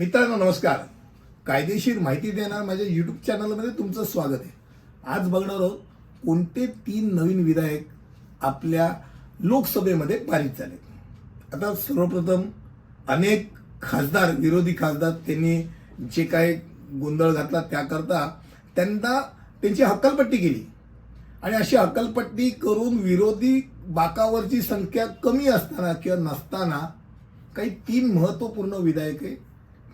मित्रांनो नमस्कार. कायदेशीर माहिती देणार माझ्या यूट्यूब चॅनलमध्ये तुमचं स्वागत आहे. आज बघणार आहोत कोणते तीन नवीन विधायक आपल्या लोकसभेमध्ये पारित झाले. आता सर्वप्रथम अनेक खासदार विरोधी खासदार त्यांनी जे काय गोंधळ घातला त्याकरता त्यांना त्यांची हक्कलपट्टी केली. आणि अशी हक्कलपट्टी करून विरोधी बाकावरची संख्या कमी असताना किंवा नसताना काही तीन महत्त्वपूर्ण विधायके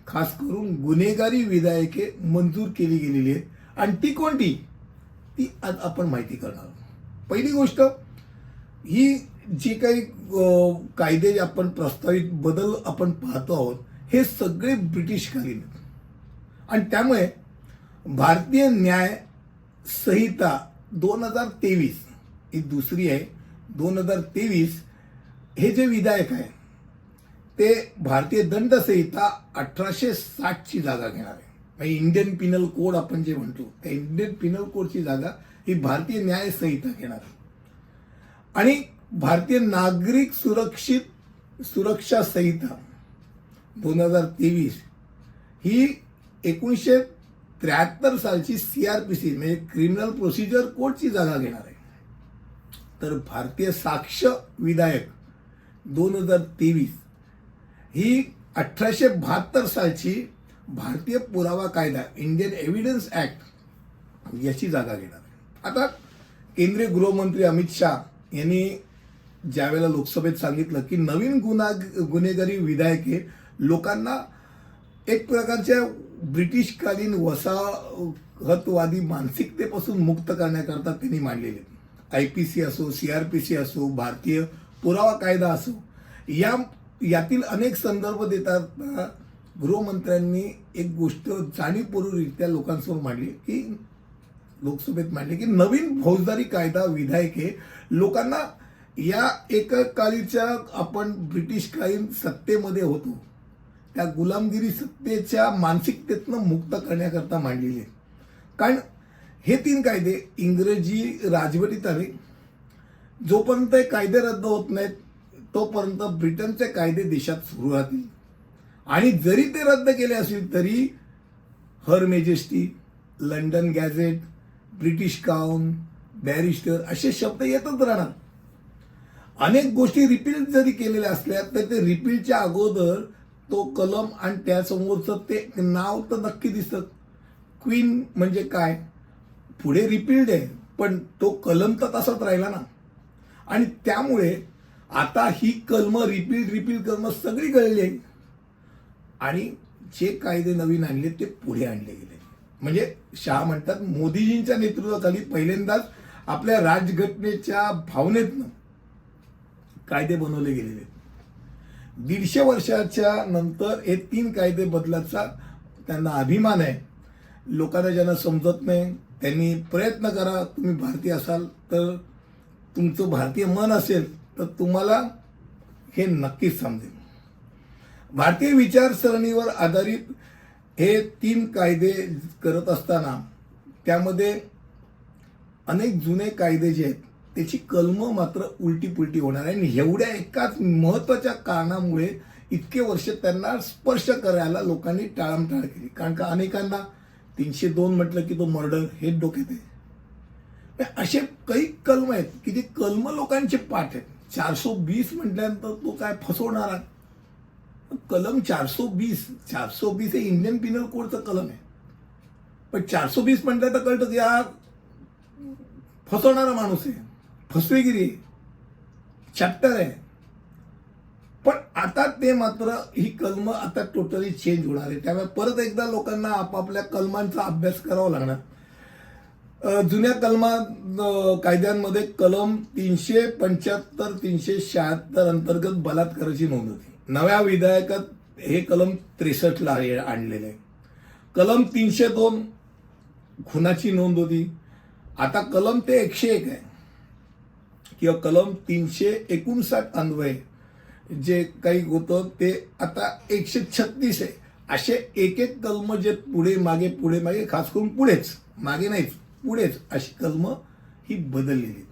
खास करून गुन्हेगारी विधायके मंजूर केली गेलेली आहेत. आणि ती कोणती? ती आज आपण माहिती करणार आहोत. पहिली गोष्ट ही जे काही कायदे आपण प्रस्तावित बदल आपण पाहतो आहोत हे सगळे ब्रिटिशकालीन आहेत. आणि त्यामुळे भारतीय न्याय संहिता दोन हजार तेवीस ही दुसरी आहे. दोन हजार तेवीस हे जे विधायक आहे ते भारतीय दंड संहिता अठराशे साठची जागा घेणार आहे. इंडियन पिनल कोड आपण जे म्हणतो त्या इंडियन पिनल कोडची जागा ही भारतीय न्याय संहिता घेणार आहे. आणि भारतीय नागरिक सुरक्षित सुरक्षा संहिता दोन हजार तेवीस ही एकोणीसशे त्र्याहत्तर सालची सी आर पी सी म्हणजे क्रिमिनल प्रोसिजर कोडची जागा घेणार आहे. तर भारतीय साक्ष विधायक दोन हजार तेवीस ही अठराशे बहात्तर सालची भारतीय पुरावा कायदा इंडियन एव्हिडन्स ऍक्ट याची जागा घेणार आहे. आता केंद्रीय गृहमंत्री अमित शहा यांनी ज्यावेळेला लोकसभेत सांगितलं की नवीन गुन्हा गुन्हेगारी विधायके लोकांना एक प्रकारच्या ब्रिटिशकालीन वसाहतवादी मानसिकतेपासून मुक्त करण्याकरता त्यांनी मांडलेले. आय पी सी असो सी आर पी सी असो भारतीय पुरावा कायदा असो या यातील अनेक संदर्भ देतात. गृहमंत्र्यांनी एक गोष्ट जाणीवपूर्वकरित्या लोकांसमोर मांडली की लोकसभेत मांडली की नवीन फौजदारी कायदा विधायके लोकांना या एककालीच्या आपण ब्रिटिशकालीन सत्तेमध्ये होतो त्या गुलामगिरी सत्तेच्या मानसिकतेतनं मुक्त करण्याकरता मांडलेले कारण हे तीन कायदे इंग्रजी राजवटीत आले. जोपर्यंत हे कायदे रद्द होत नाहीत तोपर्यंत ब्रिटनचे कायदे देशात सुरू राहतील. आणि जरी ते रद्द केले असतील तरी her majesty London gazette British crown barrister असे शब्द येतच राहणार. अनेक गोष्टी रिपील जरी केलेल्या असल्या तर ते रिपीलच्या अगोदर तो कलम आणि त्यासमोरचं ते नाव तर नक्की दिसतं. क्वीन म्हणजे काय? पुढे रिपील्ड आहे पण तो कलम तर तसाच राहिला ना. आणि त्यामुळे आता ही कलम रिपील रिपील कलम सगळी कळली आहे आणि जे कायदे नवीन आणले ते पुढे आणले गेले म्हणजे शहा म्हणतात मोदीजींच्या नेतृत्वाखाली पहिल्यांदाच आपल्या राजघटनेच्या भावनेतनं कायदे बनवले गेलेले दीडशे वर्षाच्या नंतर हे तीन कायदे बदलाचा त्यांना अभिमान आहे. लोकांना ज्यांना समजत नाही त्यांनी प्रयत्न करा तुम्ही भारतीय असाल तर तुमचं भारतीय मन असेल तर तुम्हाला हे नक्कीच समजेल. भारतीय विचारसरणीवर आधारित हे तीन कायदे करत असताना त्यामध्ये अनेक जुने कायदे जे आहेत त्याची कलम मात्र उलटी पुलटी होणार आहे आणि एवढ्या एकाच महत्त्वाच्या कारणामुळे इतके वर्ष त्यांना स्पर्श करायला लोकांनी टाळमटाळ केली. कारण का अनेकांना तीनशे दोन म्हटलं की तो मर्डर हे डोक्यात आहे. असे काही कलम आहेत की जे कलम लोकांचे पाठ आहेत. चारशे बीस म्हटल्यानंतर तो काय फसवणार कलम चारशे बीस चारशे बीस हे इंडियन पिनल कोडचं कलम आहे. पण चारशे बीस म्हटलं तर कळतं की हा फसवणारा माणूस आहे. फसवेगिरी चॅप्टर आहे. पण आता ते मात्र ही कलम आता टोटली चेंज होणार आहे. त्यामुळे परत एकदा लोकांना आपापल्या कलमांचा अभ्यास करावा लागणार. जुन्या कलमा कायद्यांमध्ये कलम तीनशे पंच्याहत्तर तीनशे शहात्तर अंतर्गत बलात्काराची नोंद होती. नव्या विधेयकात हे कलम त्रेसष्टला आणलेलं. आहे कलम तीनशे दोन खुनाची नोंद होती. आता कलम ते एकशे एक आहे. किंवा कलम तीनशे एकोणसाठ अन्वय जे काही होतं ते आता एकशे छत्तीस आहे. असे एक एक कलम जे पुढे मागे पुढे मागे खास करून पुढेच मागे नाहीच. पुढेच अशी कलम ही बदललेली आहेत.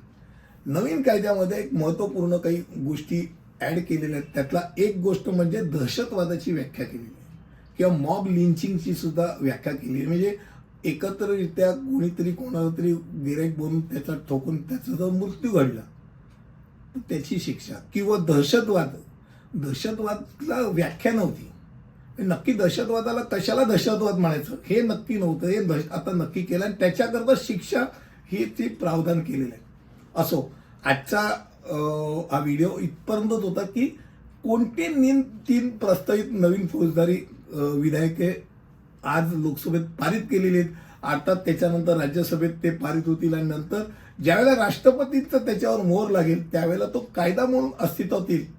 नवीन कायद्यामध्ये एक महत्त्वपूर्ण काही गोष्टी ॲड केलेल्या आहेत. त्यातला एक गोष्ट म्हणजे दहशतवादाची व्याख्या केलेली आहे. किंवा मॉब लिंचिंगची सुद्धा व्याख्या केली आहे. म्हणजे एकत्ररित्या कोणीतरी कोणाला तरी गिरेक बनून त्याचा ठोकून त्याचा जर मृत्यू घडला तर त्याची शिक्षा. किंवा दहशतवाद. दहशतवादला व्याख्या नव्हती. नक्की दहशतवादाला कशाला दहशतवाद म्हणायचं? हे नक्की नव्हतं. हे दहश- आता नक्की केलं आणि त्याच्याकरता शिक्षा ही ती प्रावधान केलेलं आहे. असो आजचा हा व्हिडिओ इथपर्यंतच होता की कोणते निन तीन प्रस्तावित नवीन फौजदारी विधायके विधेयके आज लोकसभेत पारित केलेली आहेत. अर्थात त्याच्यानंतर राज्यसभेत ते पारित होतील आणि नंतर ज्यावेळेला राष्ट्रपतींचा त्याच्यावर मोहर लागेल त्यावेळेला तो कायदा म्हणून अस्तित्वात येईल.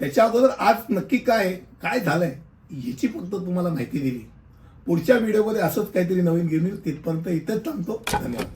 त्याच्या अगोदर आज नक्की काय आहे, काय झालंय? याची फक्त तुम्हाला माहिती दिली. पुढच्या व्हिडिओमध्ये असंच काहीतरी नवीन घेऊन येईल तिथपर्यंत इथंच थांबतो. धन्यवाद.